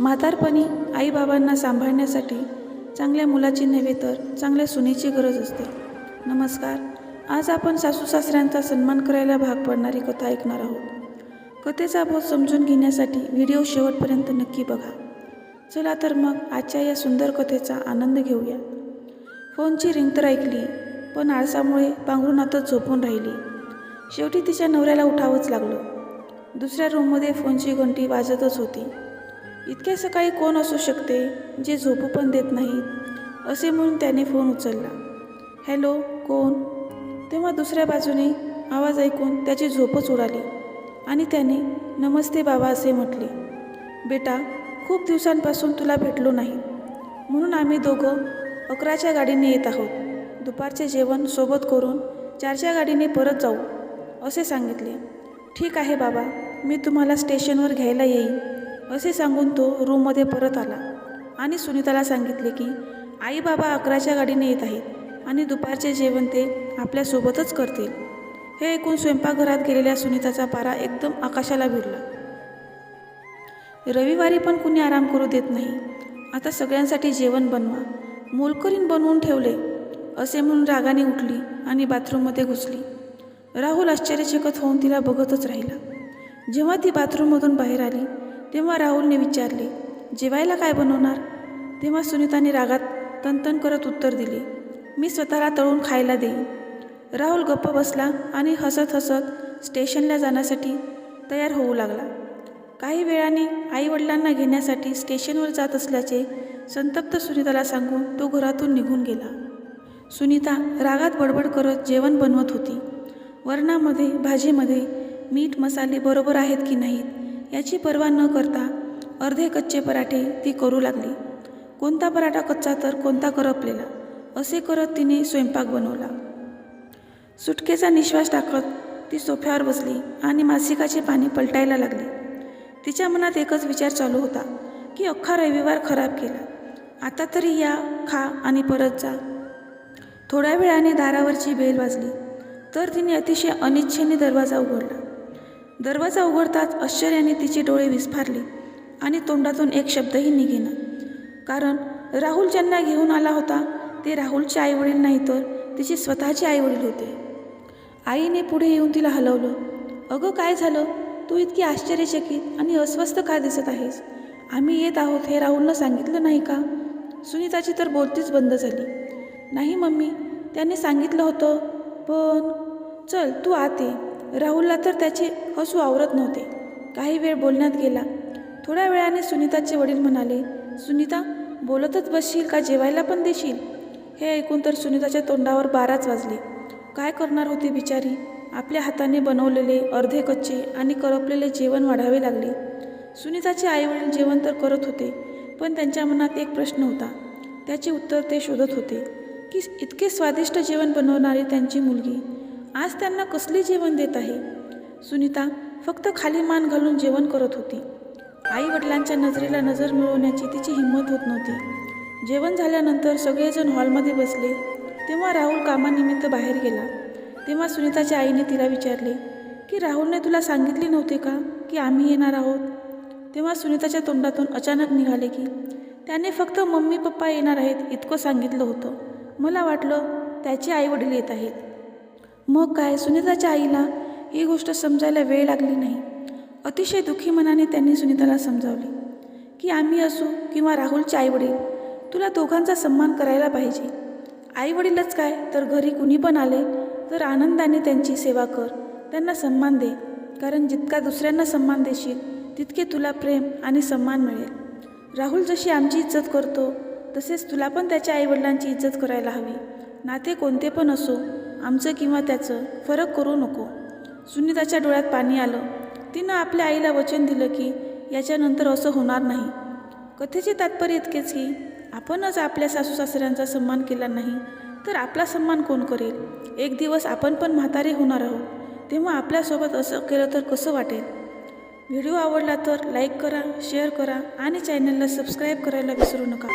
म्हातारपणी आईबाबांना सांभाळण्यासाठी चांगल्या मुलाची नव्हे तर चांगल्या सुनेची गरज असते. नमस्कार. आज आपण सासू सासऱ्यांचा सन्मान करायला भाग पडणारी कथा ऐकणार आहोत. कथेचा बोध समजून घेण्यासाठी व्हिडिओ शेवटपर्यंत नक्की बघा. चला तर मग आजच्या या सुंदर कथेचा आनंद घेऊया. फोनची रिंग तर ऐकली पण आळसामुळे पांघरुणातच झोपून राहिली. शेवटी तिच्या नवऱ्याला उठावंच लागलं. दुसऱ्या रूममध्ये फोनची घंटी वाजतच होती. इतक्या सकाळी कोण असू शकते जे झोपू पण देत नाहीत असे म्हणून त्याने फोन उचलला. हॅलो कोण? तेव्हा दुसऱ्या बाजूने आवाज ऐकून त्याची झोपच उडाली आणि त्याने नमस्ते बाबा असे म्हटले बेटा खूप दिवसांपासून तुला भेटलो नाही. म्हणून आम्ही दोघं अकराच्या गाडीने येत आहोत. दुपारचे जेवण सोबत करून चारच्या गाडीने परत जाऊ असे सांगितले. ठीक आहे बाबा मी तुम्हाला स्टेशनवर घ्यायला येईन. असे सांगून तो रूममध्ये परत आला आणि सुनीताला सांगितले की आई बाबा अकराच्या गाडीने येत आहेत आणि दुपारचे जेवण ते आपल्यासोबतच करतील. हे ऐकून स्वयंपाकघरात गेलेल्या सुनीताचा पारा एकदम आकाशाला भिडला रविवारी पण कुणी आराम करू देत नाही. आता सगळ्यांसाठी जेवण बनवा. मोलकरीन बनवून ठेवले. असे म्हणून रागाने उठली आणि बाथरूममध्ये घुसली. राहुल आश्चर्यचकित होऊन तिला बघतच राहिला. जेव्हा ती बाथरूममधून बाहेर आली तेव्हा राहुलने विचारले जेवायला काय बनवणार? तेव्हा सुनीताने रागात तनतन करत उत्तर दिले मी स्वतःला तळून खायला देईन. राहुल गप्प बसला आणि हसत हसत स्टेशनला जाण्यासाठी तयार होऊ लागला. काही वेळाने आईवडिलांना घेण्यासाठी स्टेशनवर जात असल्याचे संतप्त सुनीताला सांगून तो घरातून निघून गेला. सुनीता रागात बडबड करत जेवण बनवत होती. वरणामध्ये भाजीमध्ये मीठ मसाले बरोबर आहेत की नाहीत याची पर्वा न करता अर्धे कच्चे पराठे ती करू लागली. कोणता पराठा कच्चा तर कोणता करपलेला असे करत तिने स्वयंपाक बनवला. सुटकेचा निश्वास टाकत ती सोफ्यावर बसली आणि मासिकाचे पाणी पलटायला लागली. तिच्या मनात एकच विचार चालू होता की अख्खा रविवार खराब केला. आता तरी या खा आणि परत जा. थोड्या वेळाने दारावरची बेल वाजली. तर तिने अतिशय अनिच्छेने दरवाजा उघडला. दरवाजा उघडताच आश्चर्याने तिचे डोळे विस्फारले आणि तोंडातून एक शब्दही निघेना. कारण राहुल ज्यांना घेऊन आला होता ते राहुलचे आईवडील नाही तर तिचे स्वतःचे आईवडील होते. आईने पुढे येऊन तिला हलवलं अगं काय झालं? तू इतकी आश्चर्यचकित आणि अस्वस्थ का दिसत आहेस? आम्ही येत आहोत हे राहुलनं सांगितलं नाही का? सुनीताची तर बोलतीच बंद झाली. नाही मम्मी त्याने सांगितलं होतं पण चल तू आत ये. राहुलला तर त्याचे हसू आवरत नव्हते. काही वेळ बोलण्यात गेला. थोड्या वेळाने सुनीताचे वडील म्हणाले सुनीता बोलतच बसशील का? जेवायला पण देशील? हे ऐकून तर सुनीताच्या तोंडावर बाराच वाजले. काय करणार होती बिचारी? आपल्या हाताने बनवलेले अर्धे कच्चे आणि करपलेले जेवण वाढावे लागले. सुनीताचे आईवडील जेवण तर करत होते पण त्यांच्या मनात एक प्रश्न होता. त्याचे उत्तर ते शोधत होते की इतके स्वादिष्ट जेवण बनवणारी त्यांची मुलगी आज त्यांना कसले जेवण देत आहे? सुनीता फक्त खाली मान घालून जेवण करत होती. आई वडिलांच्या नजरेला नजर मिळवण्याची तिची हिंमत होत नव्हती. जेवण झाल्यानंतर सगळेजण हॉलमध्ये बसले. तेव्हा राहुल कामानिमित्त बाहेर गेला. तेव्हा सुनीताच्या आईने तिला विचारले की राहुलने तुला सांगितले नव्हते का की आम्ही येणार आहोत? तेव्हा सुनीताच्या तोंडातून अचानक निघाले की त्याने फक्त मम्मी पप्पा येणार आहेत इतकं सांगितलं होतं. मला वाटलं त्याचे आईवडील येत आहेत. मग काय? सुनीताच्या आईला ही गोष्ट समजायला वेळ लागली नाही. अतिशय दुःखी मनाने त्यांनी सुनीताला समजावले की आम्ही असू किंवा राहुलचे आईवडील तुला दोघांचा सन्मान करायला पाहिजे. आईवडीलच काय? तर घरी कुणी पण आले तर आनंदाने त्यांची सेवा कर त्यांना सन्मान दे. कारण जितका दुसऱ्यांना सन्मान देशील तितके तुला प्रेम आणि सन्मान मिळेल. राहुल जशी आमची इज्जत करतो तसेच तुला पण त्याच्या आईवडिलांची इज्जत करायला हवी. नाते कोणते पण असो आमचं किंवा त्याचं फरक करू नको. सुनीताच्या डोळ्यात पाणी आलं. तिनं आपल्या आईला वचन दिलं की याच्यानंतर असं होणार नाही. कथेचे तात्पर्य इतकेच की आपणच आपल्या सासू सासऱ्यांचा सन्मान केला नाही तर आपला सन्मान कोण करेल? एक दिवस आपण पण म्हातारे होणार आहोत. तेव्हा आपल्यासोबत असं केलं तर कसं वाटेल? व्हिडिओ आवडला तर लाईक करा शेअर करा आणि चॅनलला सबस्क्राईब करायला विसरू नका.